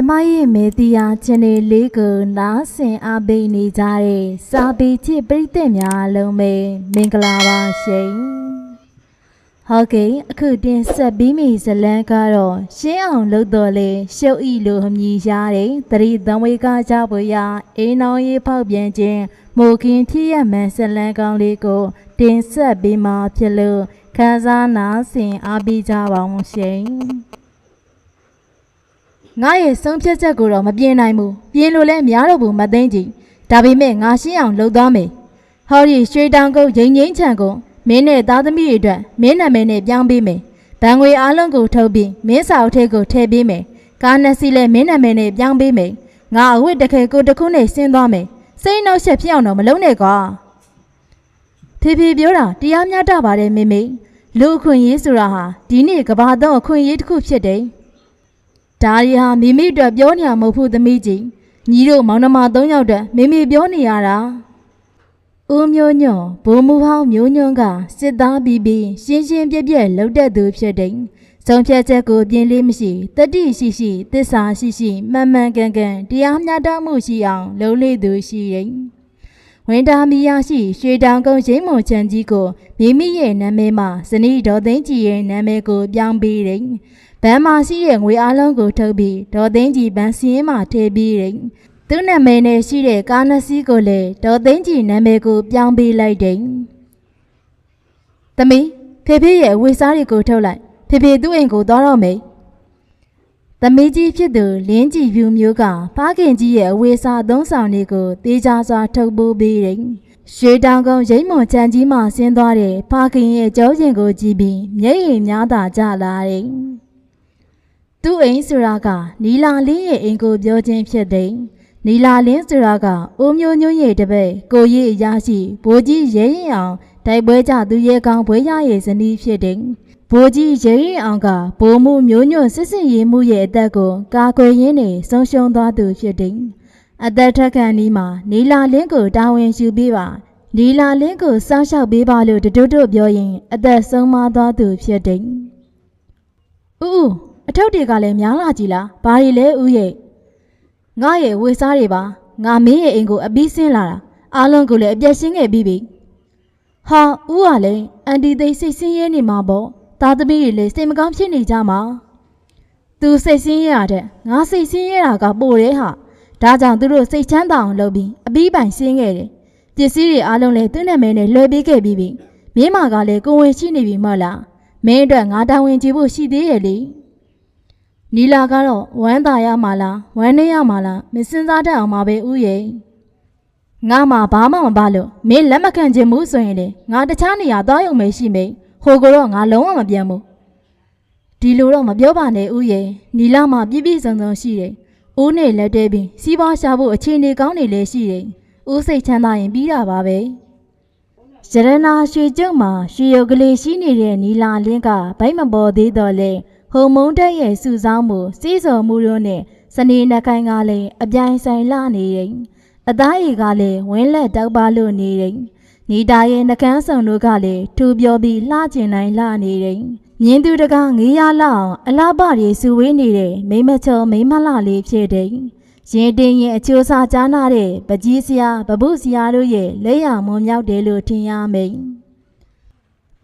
ကျမရဲ့မေတီယာချန်နယ်လေးကိုနားဆင်အားပေးနေကြတဲ့စာပေချစ်ပရိသတ်များအားလုံးပဲမင်္ဂလာပါရှင်။ဟုတ်ကဲ့အခုတင်ဆက်ပြီးမိဇလန်းကတော့ရှင်းအောင်လုပ်တော်လေရှုပ်ဤလိုအမည်ရတဲ့သတိသံဝေကကြပွေရာအိမ်တော်ရေးဖောက်ပြန်ခြင်းမိုခင်ဖြစ်ရမှန်ဇလန်းကောင်းလေးကို တင်ဆက်ပြီးမှဖြစ်လို့ခန်းစားနားဆင်အားပေးကြပါအောင်ရှင်။ ငါရဲ့ဆုံးဖြတ်ချက်ကိုတော့မပြင်းနိုင်ဘူးပြင်းလို့လည်းမရတော့ဘူးမသိန်းကြီးဒါပေမဲ့ငါရှင်းအောင်လုပ်သွားမယ်ဟောဒီရွှေတောင်ကုန်းရင်ငိမ့်ချံကိုမင်းနဲ့သားသမီးတွေအတွက်မင်းနာမည်နဲ့ပြောင်းပေးမယ်ဗန်ငွေအားလုံးကိုထုတ်ပြီးမင်းစာအုပ်ထဲကိုထည့်ပေးမယ်ကားနှစ်စီးလည်းမင်းနာမည်နဲ့ပြောင်းပေးမယ်ငါအဝတ်တစ်ခဲကိုတစ်ခုနဲ့ဆင်းသွားမယ်စိတ်နှောက်ရှက်ဖြစ်အောင်တော့မလုပ်နဲ့ကွာဖေဖေပြောတာတရားမျှတပါတယ်မေမေလူအခွင့်အရေးဆိုတာဟာဒီနေ့ကဘာတော့အခွင့်အရေးတစ်ခုဖြစ်တယ် ဒါရီဟာမိမိအတွက်ပြောနေရမဟုတ်ဘူးသမီးကြီးညီတို့မောင်နှမ၃ယောက်အတွက်မိမိပြောနေရတာဦးမျိုးညွန့်ဘိုးမူဟောင်းမျိုးညွန့်ကစစ်သားပြီးပြီးရှင်းရှင်းပြက်ပြက်လှုပ်တတ်သူဖြစ်တယ်ဆုံးဖြတ်ချက်ကိုပြင်းလေးမရှိတတိရှိရှိသစ္စာရှိရှိမှန်မှန်ကန်ကန်တရားမျှတမှုရှိအောင်လုပ်လေသူရှိတယ်ဝင်တာမီယာရှိရွှေတောင်ကုန်းရိမ့်မွန်ချန်ကြီးကိုမိမိရဲ့နာမည်မှာဇနီးဒေါ်သိန်းကြီးရဲ့နာမည်ကိုပြောင်းပေးတယ် ဘန်မာရှိတဲ့ငွေအားလုံးကိုထုတ်ပြီးဒေါ်သိန်းကြီးဘန်စီရင်မှာထည့်ပြီးတယ်။သူ့နာမည်နဲ့ရှိတဲ့ကားနှစ်စီးကိုလည်းဒေါ်သိန်းကြီးနာမည်ကိုပြောင်းပေးလိုက်တယ်။သမီးဖေဖေရဲ့ဝေစားတွေကိုထုတ်လိုက်ဖေဖေသူ့အိမ်ကိုသွားတော့မယ်။သမီးကြီးဖြစ်သူလင်းကြည်ဖြူမျိုးကဖခင်ကြီးရဲ့အဝေစားသုံးဆောင်တွေကိုတေးကြစွာထုတ်ပိုးပေးတယ်။ရွှေတောင်ကုန်းရိမ့်မွန်ချန်ကြီးမှဆင်းသွားတဲ့ဖခင်ရဲ့ကြောရင်ကိုကြည့်ပြီးမျက်ရည်များသာကျလာတယ်။ သူ့အိမ်ဆိုတာကနီလာလင်းရဲ့အိမ်ကိုပြောခြင်းဖြစ်တယ်။နီလာလင်းဆိုတာကအိုးမျိုးညွန့်ရဲ့တပည့်ကိုရည်အရာရှိဘိုးကြီးရဲရင်အောင်တိုက်ပွဲကြသူရဲကောင်းဘွဲရရဲ့ဇနီးဖြစ်တယ်။ဘိုးကြီးရဲရင်အောင်ကဘိုးမှုမျိုးညွန့်စစ်စစ်ရေးမှုရဲ့အသက်ကိုကာကွယ်ရင်းနဲ့ဆုံးရှုံးသွားသူဖြစ်တယ်။အသက်ထက်ခံဒီမှာနီလာလင်းကိုတာဝန်ယူပေးပါ။နီလာလင်းကိုစောင့်ရှောက်ပေးပါလို့တတို့တို့ပြောရင်အသက်ဆုံးမသွားသူဖြစ်တယ်။ဦးဦးအ ထုပ်တွေကလည်းများလာကြည်လားဘာတွေလဲဦးရဲ့ငါရဲ့ဝေစားတွေပါငါမင်းရဲ့အိမ်ကိုအပြီးဆင်းလာတာအားလုံးကိုလည်းအပြတ်ရှင်းခဲ့ပြီးပြီဟာဦးကလည်းအန်တီသိစိတ်ဆင်းရဲနေမှာပေါ့သားသမီးတွေလည်းစိတ်မကောင်းဖြစ်နေကြမှာသူစိတ်ဆင်းရဲရတဲ့ငါစိတ်ဆင်းရဲတာကပိုတယ်ဟာဒါကြောင့်သူတို့စိတ်ချမ်းသာအောင်လုပ်ပြီးအပြီးပိုင်ရှင်းခဲ့တယ်ပစ္စည်းတွေအားလုံးလည်းသူ့နာမည်နဲ့လွှဲပေးခဲ့ပြီးပြီမြင်းမာကလည်းကိုယ်ဝင်ရှိနေပြီမဟုတ်လားမင်းအတွက်ငါတာဝန်ကြည့်ဖို့ရှိသေးရဲ့လေ နီလာကတော့ဝမ်းသာရမှာလားဝမ်းနေရမှာလားမစင်စားတတ်အောင်ပါပဲဥယေငါမှဘာမှမပါလို့မင်းလက်မခံချင်ဘူးဆိုရင်လေငါတခြားနေရာသွားရုံပဲရှိမိတ်ဟိုကတော့ငါလုံးဝမပြန်ဘူးဒီလိုတော့မပြောပါနဲ့ဥယေနီလာမှပြည့်ပြည့်စုံစုံရှိတယ်ဦးနဲ့လက်တဲပြီးစီးပွားရှာဖို့အခြေအနေကောင်းနေလည်းရှိတယ်ဦးစိတ်ချမ်းသာရင်ပြီးတာပါပဲရတနာရွှေကျုံမှာရွှေရုပ်ကလေးရှိနေတဲ့နီလာလင်းကဗိုက်မပေါ်သေးတော့လေ ဟုံမုံတက်ရဲ့စုဆောင်းမှုစီးစော်မှုတို့နဲ့စနေနှကိုင်းကလည်းအပြိုင်ဆိုင်လှနေတယ်။အသားရည်ကလည်းဝင်းလက်တောက်ပါလို့နေတယ်။နီတာရဲ့နှကန်းဆောင်တို့ကလည်းထူပြောပြီးလှကျင်တိုင်းလှနေတယ်။မြင်းသူတကားငေးရလောက်အောင်အလားပတွေစုဝေးနေတဲ့မိမချောမိမလှလေးဖြစ်တယ်။ရင်တင်ရင်အချိုးစားကြားနာတဲ့ပကြီးစရာပပုစရာတို့ရဲ့လက်ရမွန်မြောက်တယ်လို့ထင်ရမိန်။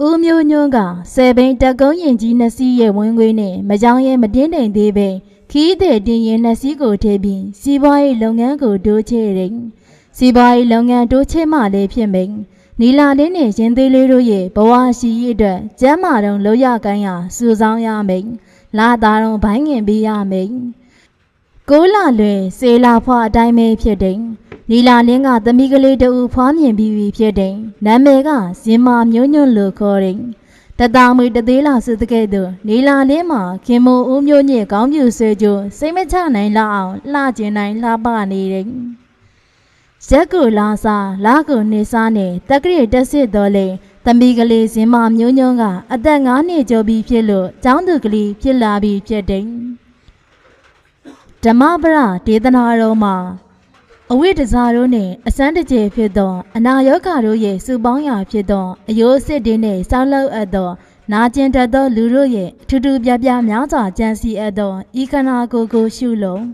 ဦးမျိုးညွန့်ကဆယ်ဘိန်းတက်ကုန်းရင်ကြီးနှစ်စီးရဲ့ဝင်းခွေးနဲ့မကြောင်ရဲ့မတင်းတိမ်သေးပဲခီးတဲ့တင်ရင်နှစ်စီးကိုထည့်ပြီးစီးပွားရေးလုပ်ငန်းကိုတိုးချဲ့တယ်။စီးပွားရေးလုပ်ငန်းတိုးချဲ့မှလည်းဖြစ်မိန်။နီလာတင်းနဲ့ရင်သေးလေးတို့ရဲ့ဘဝရှိရေးအတွက်ကျမ်းမာတော့လောက်ရကိုင်းရစူဆောင်းရမိန်။လာသားတော့ဘိုင်းငင်ပေးရမိန်။ ကိုးလာလွင်စေလာဖွာအတိုင်းပဲဖြစ်တယ်။နီလာလင်းကသမီးကလေးတူဖွားမြင်ပြီးပြီဖြစ်တယ်။နာမည်ကဇင်မာမျိုးညွန့်လို့ခေါ်တယ်။တသားမွေတသေးလာစုတကဲ့သို့နီလာလင်းမှာခင်မိုးဦးမျိုးညစ်ကောင်းပြူဆွေကျိုးစိတ်မချနိုင်လောက်အောင်လှကျင်နိုင်လှပနေတယ်။ရက်ကူလာစားလာကူနေစားနဲ့တက်ကရတက်စစ်တော်လေသမီးကလေးဇင်မာမျိုးညွန့်ကအသက်9နှစ်ကျော်ပြီဖြစ်လို့ကျောင်းသူကလေးဖြစ်လာပြီဖြစ်တယ်။ ဓမ္မပရဒေသနာတော်မှာအဝိတ္တဇာတို့နှင့်အစမ်းတကျေဖြစ်သော အနာယောဂါတို့ရဲ့စုပေါင်းရာဖြစ်သောအယိုးစစ်တွေနှင့်ဆောက်လုပ်အပ်သော နာကျင်တတ်သောလူတို့ရဲ့အထူးထူးပြားပြားများစွာကြံစီအပ်သောဤခန္ဓာကိုယ်ကိုရှုလုံး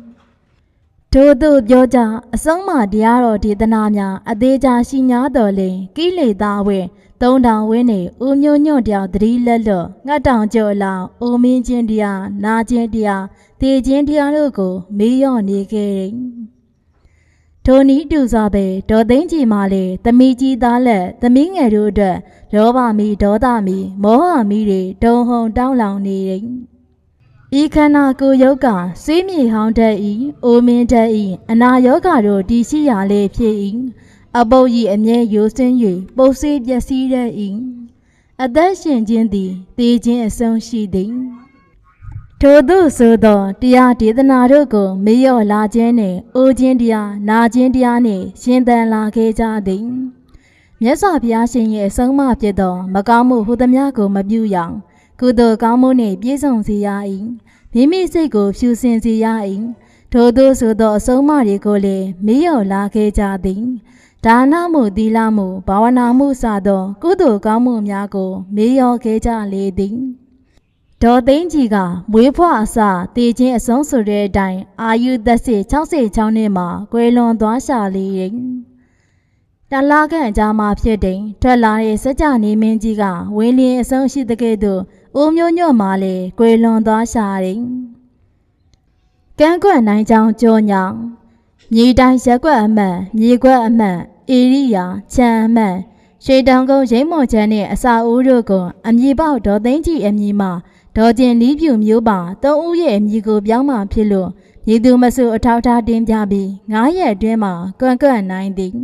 ထို့သို့ပြောကြအဆုံးမတရားတော်ဒေသနာများအသေးချာရှိ냐တော်လင်ကိလေသာဝဲသုံးတောင်ဝင်းနေဦးမျိုးညွန့်တယောက်သတိလက်လွတ်ငှက်တောင်ကျော်လောင်အိုမင်းချင်းတရားနာချင်းတရား တေချင်းတရားတို့ကို မေးလျော့နေခဲ့တယ်ထိုနည်းတူစွာပဲဒေါ်သိန်းကြီးမှလည်းသမီးကြီးသားလက်သမီးငယ်တို့အတွက်လောဘမီဒေါသမီမောဟမီတွေတုံဟုန်တောင်းလောင်နေတယ်ဤခန္ဓာကိုယ်ယုတ်ကစေးမြေဟောင်းတတ်၏အိုမင်းတတ်၏အနာယောဂါတို့တည်ရှိရလေဖြစ်၏အပုပ်ဤအမြဲရိုးစင်း၍ပုတ်စေးပျက်စီးတတ်၏အသက်ရှင်ခြင်းသည်သေခြင်းအဆုံးရှိသည် ထို့သို့ဆိုသောတရားဒေသနာတို့ကိုမေ့လျော့လာခြင်းနှင့်အိုခြင်းတရားနာခြင်းတရားနှင့်ရှင်သန်လာခဲ့ကြသည်မြတ်စွာဘုရားရှင်ရဲ့အဆုံးအမဖြစ်သောမကောင်းမှုဟူသမျှကိုမပြုရအောင်ကုသိုလ်ကောင်းမှုနှင့်ပြည့်စုံစေရ၏မိမိစိတ်ကိုဖြူစင်စေရ၏ထို့သို့ဆိုသောအဆုံးအမတွေကိုလည်းမေ့လျော့လာခဲ့ကြသည်ဒါနမှုသီလမှုဘာဝနာမှုစသော ကုသိုလ်ကောင်းမှုများကိုမေ့လျော့ခဲ့ကြလေသည် ဒေါ်သိန်းကြီးကမွေးဖွားအစတည်ခြင်းအဆုံးဆိုတဲ့အတိုင်းအာယုသက်စစ်66နှစ်မှာကွယ်လွန်သွားရှာလေရင်တလာခန့်ကြားမှာဖြစ်တဲ့ထွက်လာတဲ့စကြနေမင်းကြီးကဝင်းလင်းအဆုံးရှိတဲ့ကဲ့သို့ဦးမျိုးညွတ်မှာလေကွယ်လွန်သွားရှာတယ်ကန်းကွက်နိုင်ချောင်းကြောညောင်မြေတိုင်းရက်ကွက်အမှန်မြေကွက်အမှန်ဧရိယာချမ်းအမှန်ရွှေတောင်ကုန်းရိမ့်မော်ချမ်းနဲ့အစာဦးတို့ကအမည်ပေါက်ဒေါ်သိန်းကြီးအမည်မှာ ဒေါ်ကျင်လီးပြူမျိုးပါသုံးဦးရဲ့အမည်ကိုပြောင်းမှဖြစ်လို့ရည်သူမဆုအထောက်ထားတင်ပြပြီး9ရက်အတွင်းမှာကွန့်ကွန့်နိုင်သည်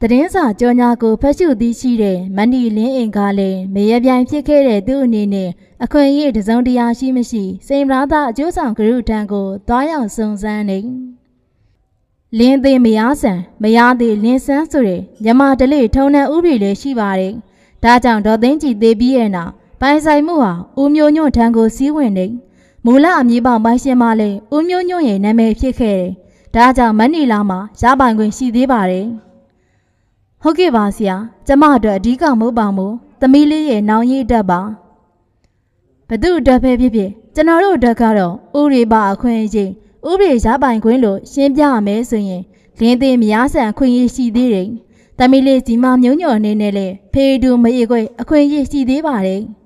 တရင်စာကြောညာကိုဖတ်ရှုသည်ရှိတဲ့မဏီလင်းအိမ်ကလည်းမရပြိုင်ဖြစ်ခဲ့တဲ့သူအနေနဲ့အခွင့်အရေးတစုံတရာရှိမရှိစိန်ပရာသအကျိုးဆောင်ဂရုထံကိုသွားရောက်စုံစမ်းနေလင်းသေးမရဆန်မရသေးလင်းဆန်းဆိုတဲ့မြမတလေးထုံနှံဥပဒေလည်းရှိပါတယ်ဒါကြောင့်ဒေါ်သိန်းကြည်သေးပြီးရဲ့နောက် ပိုင်ဆိုင်မှုဟာဦးမျိုးညွန့်ထံကိုစီးဝင်နေမူလအမည်ပေါင်းပိုင်ရှင်မလည်းဦးမျိုးညွန့်ရဲ့နာမည်ဖြစ်ခဲ့တယ်။ဒါကြောင့်မနီလာမှာရပိုင်ခွင့်ရှိသေးပါတယ်။ဟုတ်ကဲ့ပါဆရာ။ကျမအတွက်အဓိကမဟုတ်ပါဘူး။သမီးလေးရဲ့နောင်ရည်အတွက်ပါ။ဘသူအတွက်ပဲဖြစ်ဖြစ်ကျွန်တော်တို့အတွက်ကတော့ဥရိပါအခွင့်အရေးဥပဒေရပိုင်ခွင့်လို့ရှင်းပြရမယ်ဆိုရင်လင်းသေးမရဆန်အခွင့်အရေးရှိသေးတယ်။သမီးလေးစီမမျိုးညော်အနေနဲ့လေဖေးတူမအေးခွင့်အခွင့်အရေးရှိသေးပါတယ်။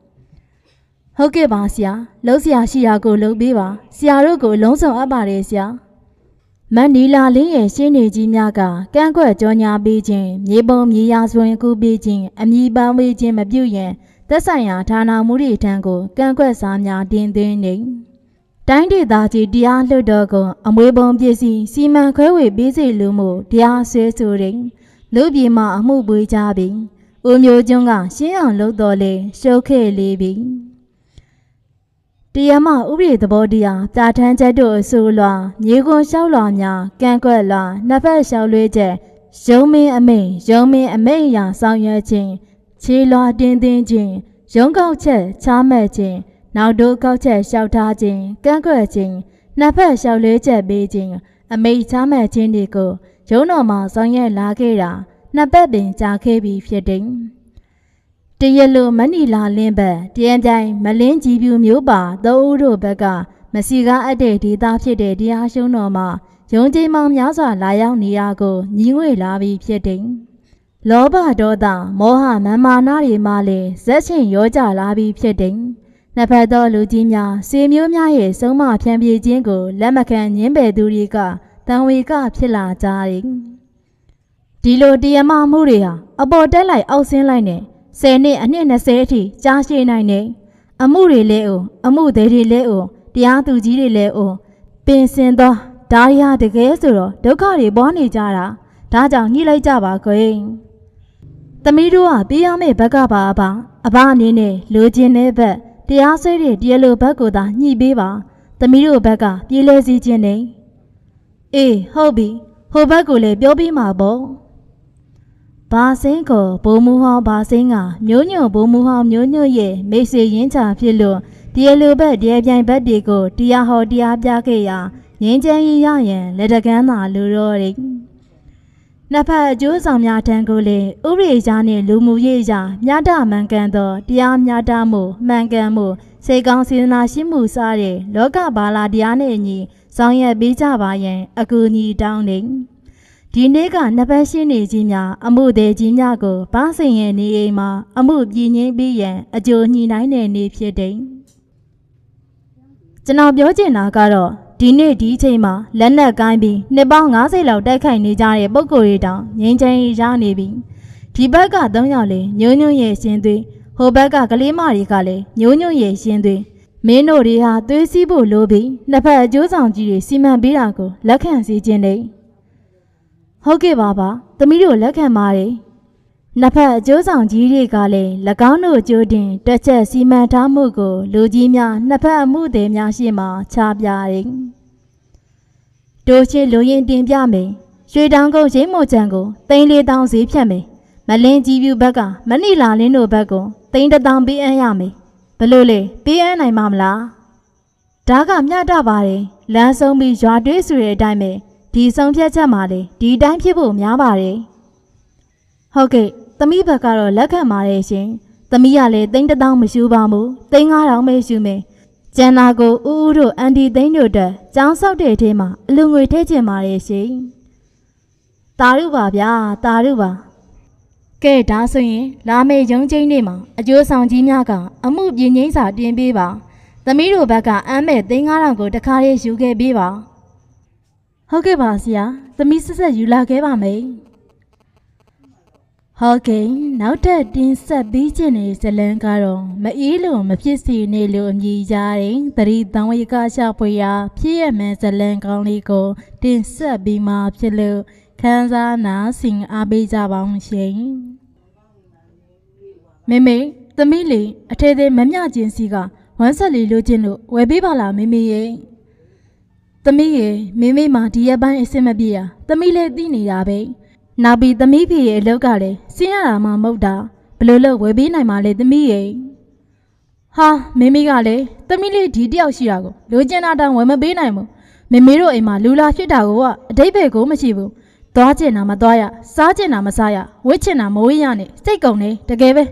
ဟုတ်ကဲ့ပါဆရာလှုပ်ဆရာရှိရာကိုလှုပ်ပေးပါဆရာတို့ကိုလုံးစုံအပ်ပါတယ်ဆရာမန်နီလာလင်းရဲ့ရှင်းနေကြီးများကကန့်ကွက်ကြောညာပေးခြင်းမြေပုံမြေယာစွင်ကူပေးခြင်းအမိပန်းဝေးခြင်းမပြုရင်သက်ဆိုင်ရာဌာနမှုတွေထံကိုကန့်ကွက်စာများတင်သွင်းနေတိုင်းဒေသကြီးတရားလွှတ်တော်ကအမွေပုံပစ္စည်းစီမံခွဲဝေပေးစီလူမှုတရားဆွဲဆိုတဲ့လူပြည်မှာအမှုပွေးကြပြီဦးမျိုးကျွန်းကရှင်းအောင်လုပ်တော်လေရှုပ်ခဲ့လေပြီ တရားမဥပဒေသဘောတရားပြဋ္ဌာန်းချက်တို့အဆိုလွာမြေကွန်လျှောက်လွာများကန့်ကွက်လွာနှစ်ဖက်လျှောက်လွှဲချက်ရုံမင်းအမိန်ရုံမင်းအမိန်အရာဆောင်ရွက်ခြင်းခြေလွာတင်းတင်းခြင်းရုံကောက်ချက်ချားမဲ့ခြင်းနောက်တို့ကောက်ချက်လျှောက်ထားခြင်းကန့်ကွက်ခြင်းနှစ်ဖက်လျှောက်လွှဲချက်ပေးခြင်းအမိတ်ချားမဲ့ခြင်းတွေကိုရုံတော်မှာဆောင်ရွက်လာခဲ့တာနှစ်ပတ်ပင်ကြာခဲ့ပြီဖြစ်တယ် တရလိုမနီလာလင်းဘက်တရန်ပြိုင်မလင်းကြည်ပြူမျိုးပါသုံးဦးတို့ဘက်ကမစီကားအပ်တဲ့ဒေသဖြစ်တဲ့တရားရှုံးတော်မှာယုံကြည်မောင်များစွာလာရောက်နေရကိုညီငွေလာပြီးဖြစ်တယ်။လောဘဒေါသမောဟမမာနတွေမှလည်းဇက်ချင်းရောကြလာပြီးဖြစ်တယ်။နှစ်ဖက်သောလူကြီးများစေမျိုးများရဲ့ဆုံးမဖြန့်ပြေးခြင်းကိုလက်မခံညင်းပယ်သူတွေကတန်ဝေကဖြစ်လာကြတယ်။ဒီလိုတရားမမှုတွေဟာအပေါ်တက်လိုက်အောက်ဆင်းလိုက်နဲ့ 10နှစ်အနှစ်20အထိကြားရှိနိုင်နေအမှုတွေလဲအိုအမှုတွေတွေလဲအိုတရားသူကြီးတွေလဲအိုပင်စင်သောဒါရီဟာတကယ်ဆိုတော့ဒုက္ခတွေပေါ်နေကြတာဒါကြောင့်ညှိလိုက်ကြပါကွယ်သမီးတို့ကပြေးရမယ့်ဘက်ကပါအပါအဘအနေနဲ့လိုချင်တဲ့ဘက်တရားဆွဲတဲ့တရားလိုဘက်ကိုသာညှိပေးပါသမီးတို့ဘက်ကပြေးလဲစီခြင်းနေအေးဟုတ်ပြီဟိုဘက်ကိုလည်းပြောပြီးမှာပေါ့ ဘာစင်းကိုဘိုးမူဟောင်းဘာစင်းကမျိုးညွန့်ဘိုးမူဟောင်းမျိုးညွန့်ရဲ့မိတ်ဆွေရင်းချဖြစ်လို့တရားလိုဘက်တရားပြိုင်ဘက်တွေကိုတရားဟောတရားပြခဲ့ရာငင်းချမ်းရရရင်လက်တကမ်းသာလူတော်တွေနှစ်ဖက်အကျိုးဆောင်များထံကိုလည်းဥပဒေကြားနှင့်လူမှုရေးအရာမြတ်တမှန်ကန်သောတရားမြတ်တမှုမှန်ကန်မှုစေကောင်းစေတနာရှိမှုစတဲ့လောကဘာလာတရားနှင့်အညီဆောင်ရွက်ပေးကြပါရန်အကူအညီတောင်းနေ ဒီနေ့ကနှစ်ပတ်ရှင်းနေကြီးများအမှုသေးကြီးများကိုဘာစင်ရဲ့နေအိမ်မှာအမှုပြည်ငင်းပြီးရန်အကျိုးညှိနှိုင်းတဲ့နေ့ဖြစ်တယ်ကျွန်တော်ပြောချင်တာကတော့ဒီနေ့ဒီအချိန်မှာလက်နက်ကိုင်းပြီးနှစ်ပေါင်း90လောက်တိုက်ခိုက်နေကြတဲ့ပုံကိုယ်တွေတောင်ငင်းချင်ရနေပြီဒီဘက်က၃ယောက်လေညွန်းညွန်းရဲ့ရှင်သွေးဟိုဘက်ကကလေးမတွေကလည်းညွန်းညွန်းရဲ့ရှင်သွေးမင်းတို့တွေဟာသွေးစည်းဖို့လိုပြီးနှစ်ဖက်အကျိုးဆောင်ကြီးတွေစီမံပေးတာကိုလက်ခံစီခြင်းနေ ဟုတ်ကဲ့ပါပါသမီးတို့လက်ခံပါတယ်နှစ်ဖက်အကျိုးဆောင်ကြီးတွေကလည်း၎င်းတို့ကြိုးတင်တက်ချက်စီမံထားမှုကိုလူကြီးများနှစ်ဖက်အမှုသည်များရှေ့မှချပြတယ်တို့ချင်းလူရင်တင်ပြမယ်ရွှေတောင်ကုန်းရိမ့်မို့ချံကိုသိန်းလေးတောင်းဈေးဖြတ်မယ်မလင်းကြီးပြူဘက်ကမဏိလာလင်းတို့ဘက်ကိုသိန်းတစ်တောင်းပေးအပ်ရမယ်ဘလို့လေပေးအပ်နိုင်မှာမလားဒါကမျှတပါတယ်လမ်းဆုံးပြီးရွာတွေးဆိုတဲ့အတိုင်းပဲ ဒီဆုံးဖြတ်ချက်မှာလေဒီအတိုင်းဖြစ်ဖို့များပါတယ်ဟုတ်ကဲ့သမီးဘက်ကတော့လက်ခံပါတယ်ရှင်သမီးကလည်းသိန်းတစ်တောင်းမရှူပါဘူးသိန်း9000ပဲရှူမယ်ကျန်နာကိုဦးဦးတို့အန်တီသိန်းတို့တက်ចောင်းဆောက်တဲ့အထဲမှာအလူငွေထည့်ချင်ပါတယ်ရှင်တာရုပါဗျာတာရုပါကဲဒါဆိုရင်လာမယ့်ရုံးချင်းနေ့မှာအကျိုးဆောင်ကြီးများကအမှုပြင်းငိမ့်စာတင်ပေးပါသမီးတို့ဘက်ကအမ်းမဲ့သိန်း9000ကိုတခါလေးယူခဲ့ပေးပါ ဟုတ်ကဲ့ပါဆရာသမီးဆက်ဆက်ယူလာခဲ့ပါမယ်ဟုတ်ကဲ့နောက်ထပ်တင်ဆက်ပြီးခြင်းနေဇလန်းကတော့မအေးလို့မဖြစ်စီနေလို့အမည်ကြတဲ့သတိတံဝေကရှာဖွေရာဖြစ်ရမယ်ဇလန်းကောင်းလေးကို တင်ဆက်ပြီးမှဖြစ်လို့ခန်းစားနာဆင်အားပေးကြပါအောင်ရှင်မေမေသမီးလေးအထေသေးမမြချင်းစီကဝမ်းဆက်လေးလိုချင်လို့ဝယ်ပေးပါလားမေမေရဲ့ သမီးရဲ့မေမေမှာဒီရက်ပိုင်းအဆင်မပြေတာသမီးလည်းသိနေတာပဲနောက်ပြီးသမီးဖေရဲ့အလုပ်ကလည်းဆင်းရတာမှမဟုတ်တာဘယ်လို့လို့ဝယ်ပေးနိုင်မှာလဲသမီးရဲ့ဟာမေမေကလည်းသမီးလေးဒီတယောက်ရှိတာကိုလိုချင်တာတောင်ဝယ်မပေးနိုင်ဘူးမေမေတို့အိမ်မှာလူလာဖြစ်တာကအတိတ်ပဲကိုမရှိဘူးသွားကျင်တာမသွားရစားကျင်တာမစားရဝစ်ချင်တာမဝစ်ရနဲ့စိတ်ကုန်နေတကယ်ပဲ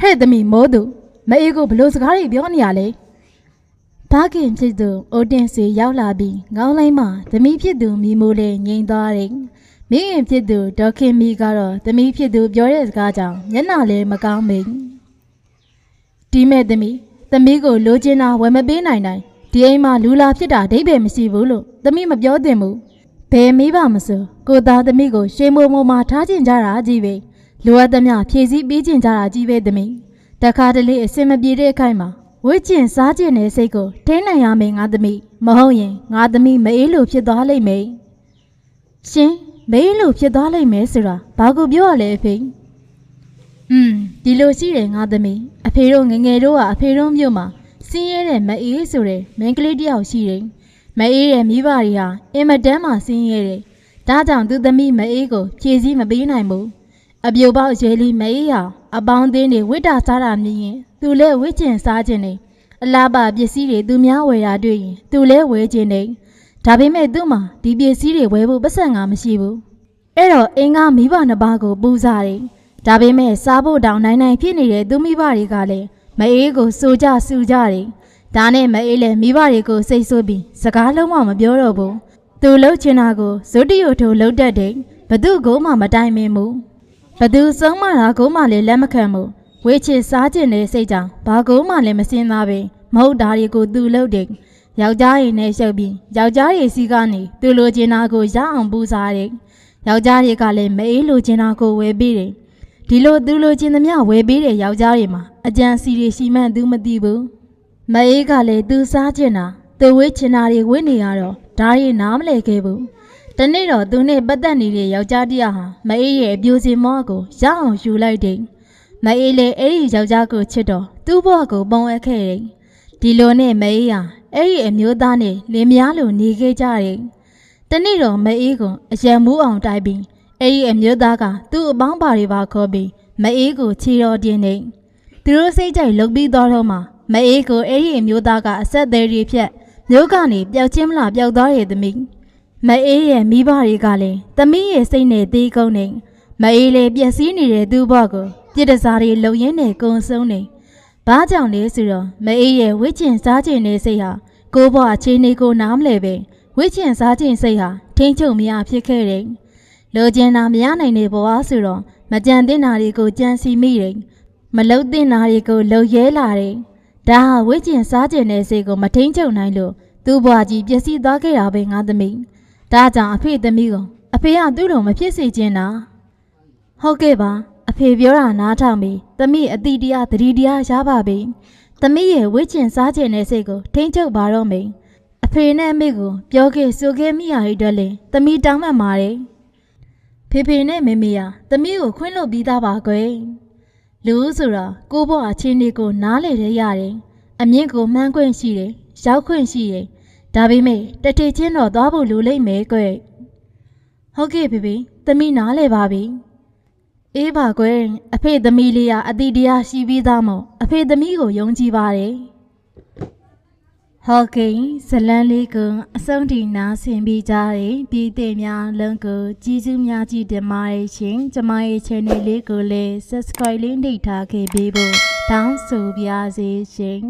ဟဲ့သမီးမိုးသူမအေးကိုဘလို့စကားတွေပြောနေရလဲ ဘာခင်ဖြစ်သူအိုတင်စီရောက်လာပြီးငောင်းလိုက်မှသမီးဖြစ်သူမိမိုးလေးငိန်သွားတယ်မိခင်ဖြစ်သူဒေါက်ခင်မီကတော့သမီးဖြစ်သူပြောတဲ့စကားကြောင့်မျက်နှာလည်းမကောင်းမိဒီမဲ့သမီးသမီးကိုလိုချင်တာဝယ်မပေးနိုင်နိုင်ဒီအိမ်မှာလူလာဖြစ်တာအဓိပ္ပာယ်မရှိဘူးလို့သမီးမပြောသင့်ဘူးဘယ်မိပါမစို့ကိုသားသမီးကိုရှေးမိုးမိုးမှာထားကျင်ကြတာကြီးပဲလိုအပ်သမျှဖြည့်ဆည်းပေးကျင်ကြတာကြီးပဲသမီးတခါတလေအစင်မပြေတဲ့အခိုက်မှာ ဝိကျင်စားကျင်တဲ့စိတ်ကိုထိန်းနိုင်ရမယ်ငါသမီးမဟုတ်ရင်ငါသမီးမအေးလို့ဖြစ်သွားလိမ့်မယ်ရှင်မအေးလို့ဖြစ်သွားလိမ့်မယ်ဆိုတာဘာကိုပြောရလဲအဖေอืมဒီလိုရှိတယ်ငါသမီးအဖေတို့ငငယ်တို့ကအဖေတို့မြို့မှာစင်းရဲတဲ့မအေးဆိုတဲ့မင်းကလေးတယောက်ရှိတယ်မအေးရဲ့မိဘတွေဟာအင်မတန်မှစင်းရဲတယ်ဒါကြောင့်သူသမီးမအေးကိုဖြည့်ဆည်းမပေးနိုင်ဘူးအပြိုပေါက်ရွယ်လီမအေးဟာ အပေါင်းအသင်းတွေဝိတ္တာစားတာမြင်ရင်သူလည်းဝိကျင်စားခြင်းနေအလားပါပစ္စည်းတွေသူများဝယ်တာတွေ့ရင်သူလည်းဝယ်ခြင်းနေဒါပေမဲ့သူ့မှာဒီပစ္စည်းတွေဝယ်ဖို့ပတ်စံငါမရှိဘူးအဲ့တော့အင်္ဂါမိဘနှစ်ပါးကိုပူစားတယ်ဒါပေမဲ့စားဖို့တောင်နိုင်နိုင်ဖြစ်နေတဲ့သူမိဘတွေကလည်းမအေးကိုစိုးကြစူကြတယ်ဒါနဲ့မအေးလည်းမိဘတွေကိုစိတ်ဆိုးပြီးစကားလုံးဝမပြောတော့ဘူးသူလှုပ်ချင်တာကိုဇွတ်တရုတ်ထိုလှုပ်တတ်တယ်ဘသူကိုမှမတိုင်မင်ဘူး ဘသူဆုံးမတာကိုမှလည်းလက်မခံဘူးဝေးချစ်စားကျင်တဲ့စိတ်ကြောင့်ဘာကိုမှလည်းမစင်းသားပဲမဟုတ်တာတွေကိုသူလှုပ်တယ်ယောက်ျားရည်နဲ့ရှုပ်ပြီးယောက်ျားရည်စီကနေသူလိုချင်တာကိုရအောင်ပူစားတယ်ယောက်ျားတွေကလည်းမအေးလိုချင်တာကိုဝယ်ပေးတယ်ဒီလိုသူလိုချင်သမျှဝယ်ပေးတဲ့ယောက်ျားတွေမှာအကြံစီတွေရှိမှန်းသူမသိဘူးမအေးကလည်းသူစားကျင်တာသူဝေးချင်တာတွေဝေးနေရတော့ဒါရီနားမလဲခဲ့ဘူး တနေ့တော့သူနဲ့ပတ်သက်နေတဲ့ယောက်ျားတယောက်ဟာမအေးရဲ့အပြိုစင်မောကိုရအောင်ယူလိုက်တယ်မအေးလည်းအဲ့ဒီယောက်ျားကိုချစ်တော့သူ့ဘဝကိုပုံအပ်ခဲ့တယ်ဒီလိုနဲ့မအေးဟာအဲ့ဒီအမျိုးသားနဲ့လင်မယားလိုနေခဲ့ကြတယ်တနေ့တော့မအေးကအရံမူးအောင်တိုက်ပြီးအဲ့ဒီအမျိုးသားကသူ့အပေါင်းပါတွေပါခေါ်ပြီးမအေးကိုခြေတော်တင်နေသူတို့စိတ်ကြိုက်လုတ်ပြီးတော့တော့မှမအေးကိုအဲ့ဒီအမျိုးသားကအဆက်အသေးတွေဖြတ်မြို့ကနေပျောက်ချင်းမလားပျောက်သွားရဲ့သမီး မအေးရဲ့မိဘတွေကလည်းသမီးရဲ့စိတ်နဲ့သေးကုန်းနေမအေးလေပျက်စီးနေတဲ့သူ့ဘဝကိုပြစ်ဒစားတွေလုံရင်းနဲ့ကုံဆုံးနေဘာကြောင့်လဲဆိုတော့မအေးရဲ့ဝိကျင်စားကျင်နေစိတ်ဟာကိုဘွားအခြေအနေကိုနားမလဲပဲဝိချင်စားခြင်းစိတ်ဟာထိမ့်ချုပ်မရဖြစ်ခဲ့တယ်လိုချင်တာမရနိုင်တဲ့ဘဝဆိုတော့မကြံတင်တာတွေကိုကြံစီမိတယ်မလုတ်တင်တာတွေကိုလှုပ်ရဲလာတယ်ဒါဟာဝိချင်စားခြင်းတဲ့စိတ်ကိုမထိန်ချုပ်နိုင်လို့သူ့ဘွားကြီးပျက်စီးသွားခဲ့တာပဲငါသမီး ဒါကြောင့်အဖေသမီးကိုအဖေကသူ့လိုမဖြစ်စေချင်တာဟုတ်ကဲ့ပါအဖေပြောတာနားထောင်ပြီးသမီးအတိတရားသတိတရားရပါပြီသမီးရဲ့ဝိချင်စားခြင်းတဲ့စိတ်ကိုထိမ့်ချုပ်ပါတော့မယ်အဖေနဲ့အမေကိုပြောခဲ့ဆိုခဲ့မိရတဲ့အတွက်လေသမီးတောင်းပန်ပါတယ်ဖေဖေနဲ့မေမေကသမီးကိုခွင့်လွှတ်ပြီးသားပါကွယ်လူဆိုတာကိုဘွားအချင်းလေးကိုနားလေတဲ့ရတယ်အမြင့်ကိုမှန်းခွင့်ရှိတယ်ရောက်ခွင့်ရှိတယ် ဒါပေမဲ့တထေချင်းတော့သွားဖို့လိုလိမ့်မယ်ကွယ်ဟုတ်ကဲ့ဖေဖေသမီးနားလေပါပြီအေးပါကွယ်အဖေသမီးလေးကအတိတရားရှိပြီးသားမို့အဖေသမီးကိုယုံကြည်ပါတယ်ဟောကင်ဇလန်းလေးကအဆုံးထိနားဆင်ပြီးကြတယ်ပြည်သူများလုံးကိုကြီးစုများကြီးတင်ပါတယ်ရှင်ကျမရဲ့ channel လေးကိုလည်း subscribe လေးနှိပ်ထားခဲ့ပေးဖို့တောင်းဆိုပါရစေရှင်